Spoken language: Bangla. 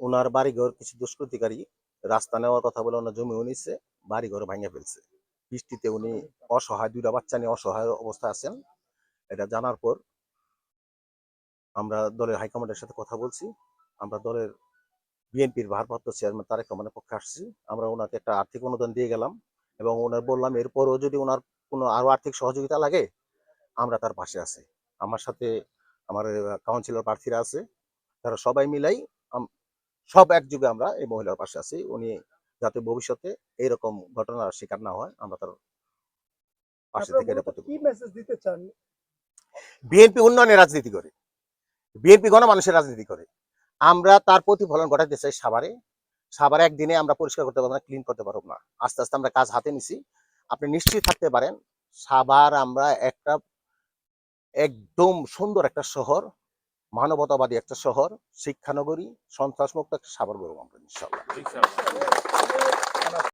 ওনার বাড়িঘর কিছু দুষ্কৃতিকারী রাস্তা নেওয়ার কথা বলে ওনার জমিও নিচ্ছে বাড়িঘর ভাঙে ফেলছে। বৃষ্টিতে উনি অসহায়, দুইটা বাচ্চা নিয়ে অসহায় অবস্থায় আছেন, এটা জানার পর আমরা দলের হাইকমান্ডের সাথে কথা বলছি, আমরা দলের বিএনপির ভারপ্রাপ্ত চেয়ারম্যান তারেক রহমানের পক্ষে আসছি, আমরা ওনাকে একটা আর্থিক অনুদান দিয়ে গেলাম এবং ওনার বললাম, এরপরও যদি ওনার কোনো আরও আর্থিক সহযোগিতা লাগে, আমরা তার পাশে আছি। আমার সাথে আমার কাউন্সিলর প্রার্থীরা আছে, তারা সবাই মিলাই সব একযোগে আমরা এই মহিলার পাশে আছি। উনি যাতে ভবিষ্যতে এইরকম ঘটনার শিকার না হয় আমরা তার পাশে থেকে বিএনপি উন্নয়নের রাজনীতি করে। বিএনপি গণমানুষের রাজনীতি করে। আমরা তার প্রতিফলন ঘটাতে চাই সাভারে। সাভারে একদিনে আমরা পরিষ্কার করতে পারব না ক্লিন করতে পারব না। আস্তে আস্তে আমরা কাজ হাতে নিছি। আপনি নিশ্চিত থাকতে পারেন সাভার আমরা একটা একদম সুন্দর একটা শহর। মানবতাবাদী একটা শহর শিক্ষানগরী সন্ত্রাসমুক্ত একটা সাভার গরম আমরা ইনশাল্লাহ।